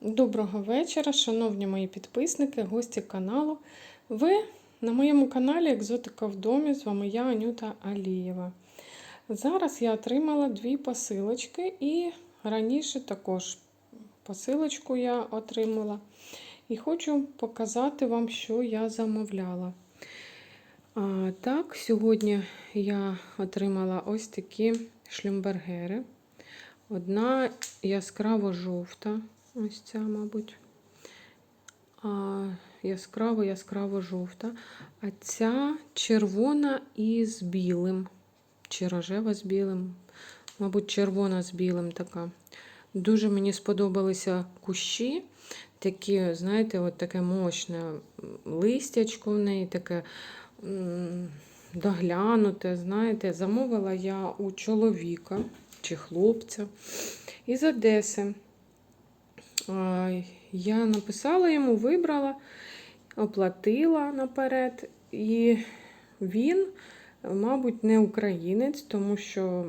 Доброго вечора, шановні мої підписники, гості каналу. Ви на моєму каналі Екзотика в домі. З вами я, Анюта Алієва. Зараз я отримала дві посилочки і раніше також посилочку я отримала. І хочу показати вам, що я замовляла. А, так, сьогодні я отримала ось такі шлюмбергери. Одна яскраво жовта, ось ця, мабуть. А, яскраво, яскраво жовта. А ця червона із білим. Чи рожева з білим. Мабуть, червона з білим така. Дуже мені сподобалися кущі. Такі, знаєте, от таке мощне листячко в неї, таке доглянуте. Знаєте, замовила я у чоловіка чи хлопця із Одеси. Я написала йому, вибрала, оплатила наперед, і він, мабуть, не українець, тому що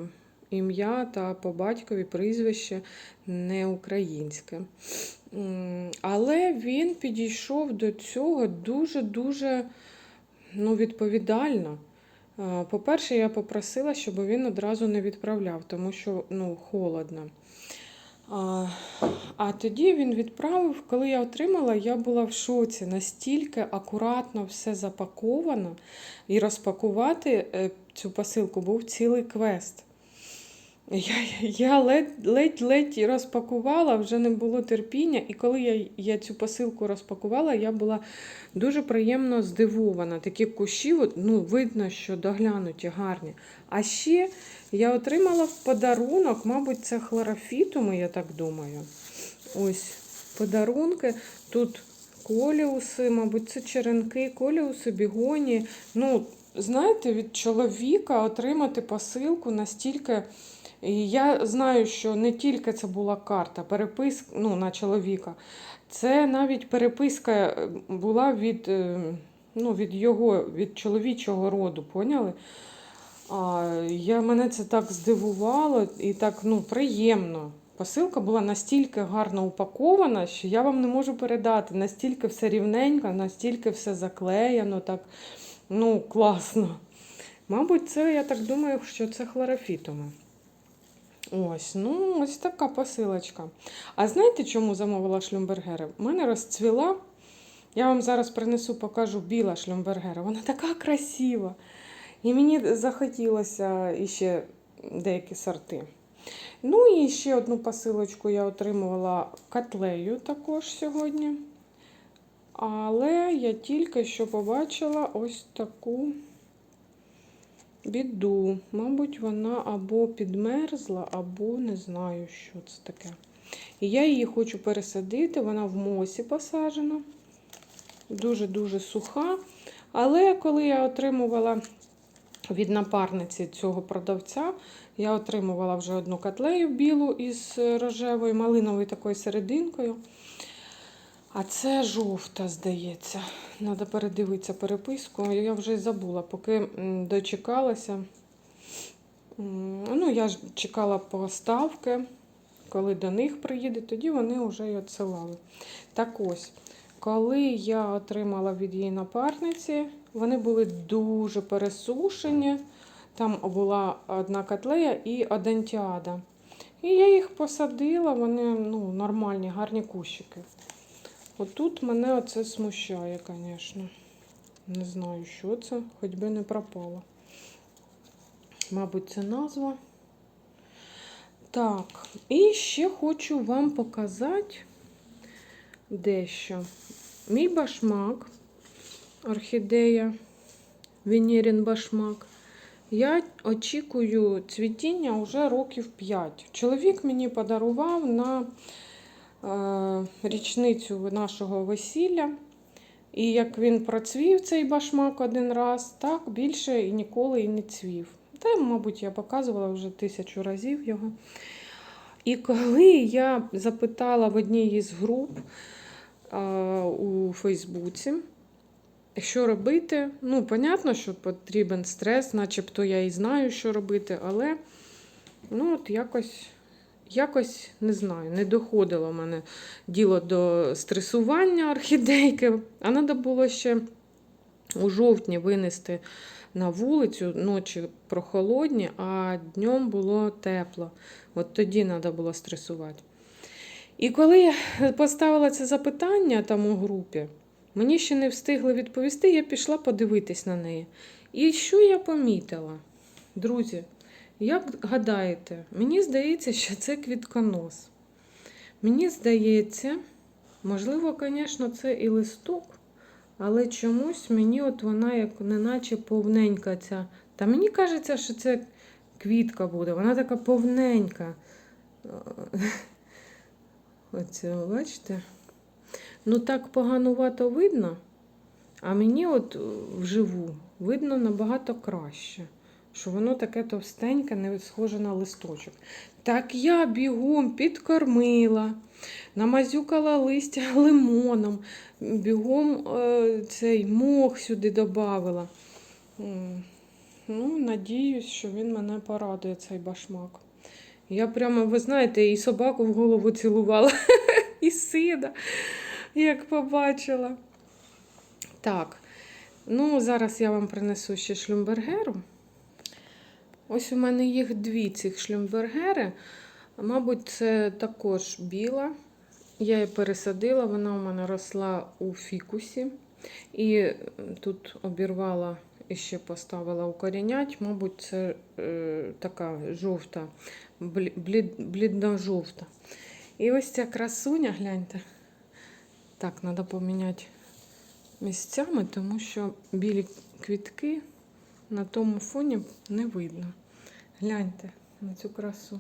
ім'я та по батькові прізвище не українське. Але він підійшов до цього дуже-дуже ну, відповідально. По-перше, я попросила, щоб він одразу не відправляв, тому що ну, холодно. А, а тоді він відправив, коли я отримала, я була в шоці. Настільки акуратно все запаковано, і розпакувати е, цю посилку був цілий квест. Я, я ледь-ледь розпакувала, вже не було терпіння. І коли я, я цю посилку розпакувала, я була дуже приємно здивована. Такі кущі, ну, видно, що доглянуті, гарні. А ще я отримала в подарунок, мабуть, це хлорофітуми, я так думаю. Ось подарунки. Тут коліуси, мабуть, це черенки, коліуси, бігоні. Ну, знаєте, від чоловіка отримати посилку настільки. І я знаю, що не тільки це була карта, переписка ну, на чоловіка. Це навіть переписка була від е, ну, від його, від чоловічого роду, поняли? А, я, Мене це так здивувало і так ну, приємно. Посилка була настільки гарно упакована, що я вам не можу передати. Настільки все рівненько, настільки все заклеєно, так ну, класно. Мабуть, це, я так думаю, що це хлорофітоми. Ось, ну, ось така посилочка. А знаєте, чому замовила шлюмбергери? У мене розцвіла. Я вам зараз принесу, покажу біла шлюмбергера. Вона така красива. І мені захотілося іще деякі сорти. Ну і ще одну посилочку я отримувала котлею також сьогодні. Але я тільки що побачила ось таку біду. Мабуть, вона або підмерзла, або не знаю, що це таке. І я її хочу пересадити, вона в мосі посаджена. Дуже-дуже суха. Але коли я отримувала від напарниці цього продавця, я отримувала вже одну котлею білу із рожевою, малиновою такою серединкою. А це жовта, здається. Треба передивитися переписку. Я вже забула, поки дочекалася. Ну, я ж чекала поставки, коли до них приїде, тоді вони вже й відсилали. Так ось, коли я отримала від її напарниці, вони були дуже пересушені. Там була одна котлея і одентіада. І я їх посадила, вони ну, нормальні, гарні кущики. Отут мене оце смущає, звісно. Не знаю, що це, хоч би не пропало. Мабуть, це назва. Так, і ще хочу вам показати дещо. Мій башмак, орхідея, Венерін башмак. Я очікую цвітіння вже років 5. Чоловік мені подарував на річницю нашого весілля. І як він процвів цей башмак один раз, так більше і ніколи і не цвів. Та, мабуть, я показувала вже тисячу разів його. І коли я запитала в одній із груп а, е, у Фейсбуці, що робити, ну, понятно, що потрібен стрес, начебто я і знаю, що робити, але ну, от якось якось не знаю, не доходило в мене діло до стресування орхідейки, а треба було ще у жовтні винести на вулицю, ночі прохолодні, а днем було тепло. От тоді треба було стресувати. І коли я поставила це запитання там у групі, мені ще не встигли відповісти, я пішла подивитись на неї. І що я помітила? Друзі, як гадаєте, мені здається, що це квітконос. Мені здається, можливо, звісно, це і листок, але чомусь мені от вона як неначе повненька ця. Та мені кажеться, що це квітка буде, вона така повненька. Оце, бачите? Ну так поганувато видно, а мені от е, вживу видно набагато краще, що воно таке товстеньке, не схоже на листочок. Так я бігом підкормила, намазюкала листя лимоном, бігом е, цей мох сюди додавила. Ну, надіюсь, що він мене порадує, цей башмак. Я прямо, ви знаєте, і собаку в голову цілувала, і сина, як побачила. Так, ну зараз я вам принесу ще шлюмбергеру. Ось у мене їх дві цих шлюмбергери. Мабуть, це також біла. Я її пересадила, вона у мене росла у фікусі. І тут обірвала і ще поставила укорінять. Мабуть, це е, така жовта, блід, блідно-жовта. І ось ця красуня, гляньте. Так, треба поміняти місцями, тому що білі квітки на тому фоні не видно. Гляньте на цю красу.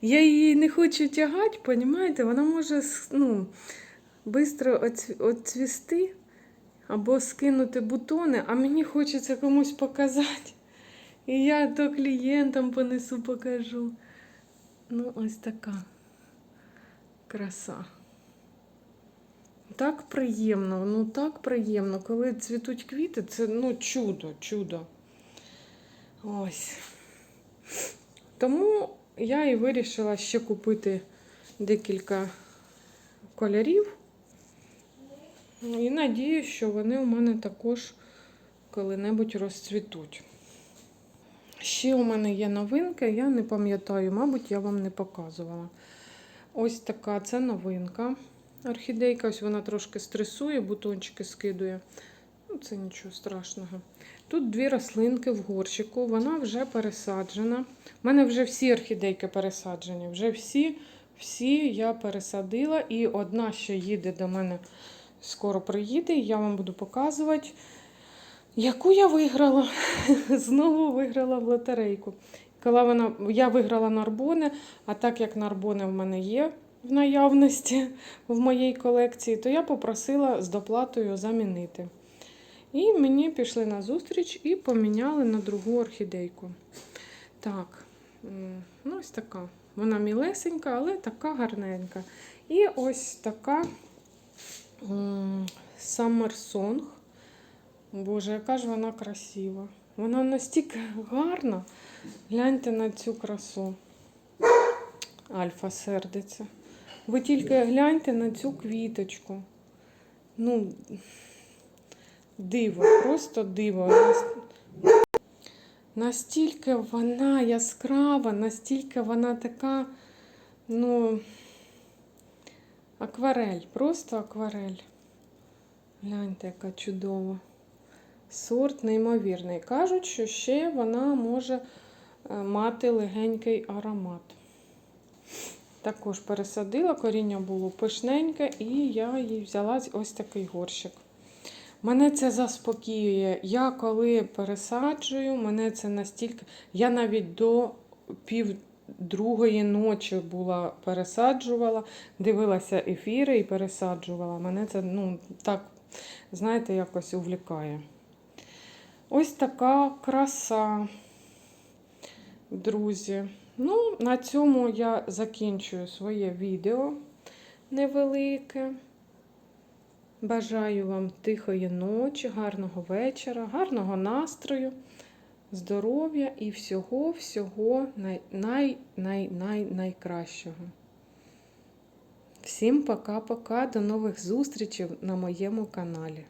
Я її не хочу тягати, розумієте? Вона може ну, швидко оцвісти або скинути бутони, а мені хочеться комусь показати. І я то клієнтам понесу, покажу. Ну, ось така краса. Так приємно, ну так приємно, коли цвітуть квіти, це ну, чудо, чудо. Ось. Тому я і вирішила ще купити декілька кольорів. І надію, що вони у мене також коли-небудь розцвітуть. Ще у мене є новинка, я не пам'ятаю, мабуть, я вам не показувала. Ось така це новинка. Орхідейка, ось вона трошки стресує, бутончики скидує. Ну, Це нічого страшного. Тут дві рослинки в горщику, вона вже пересаджена. У мене вже всі орхідейки пересаджені. Вже всі всі я пересадила, і одна ще їде до мене, скоро приїде, і я вам буду показувати, яку я виграла. Знову виграла в лотерейку. Коли вона, Я виграла нарбони, а так як нарбони в мене є в наявності в моїй колекції, то я попросила з доплатою замінити. І мені пішли на зустріч і поміняли на другу орхідейку. Так, ну ось така. Вона мілесенька, але така гарненька. І ось така Song. Боже, яка ж вона красива. Вона настільки гарна. Гляньте на цю красу. Альфа сердиться. Ви тільки гляньте на цю квіточку. Ну, диво, просто диво. Настільки вона яскрава, настільки вона така, ну, акварель, просто акварель. Гляньте, яка чудова. Сорт неймовірний. Кажуть, що ще вона може е, мати легенький аромат. Також пересадила, коріння було пишненьке, і я їй взяла ось такий горщик. Мене це заспокоює. Я коли пересаджую, мене це настільки. Я навіть до пів другої ночі була пересаджувала, дивилася ефіри і пересаджувала. Мене це, ну, так, знаєте, якось увлікає. Ось така краса, друзі. Ну, на цьому я закінчую своє відео невелике. Бажаю вам тихої ночі, гарного вечора, гарного настрою. здоров'я і всього-всього най, най, най, най, найкращого. Всім пока-пока, до нових зустрічей на моєму каналі.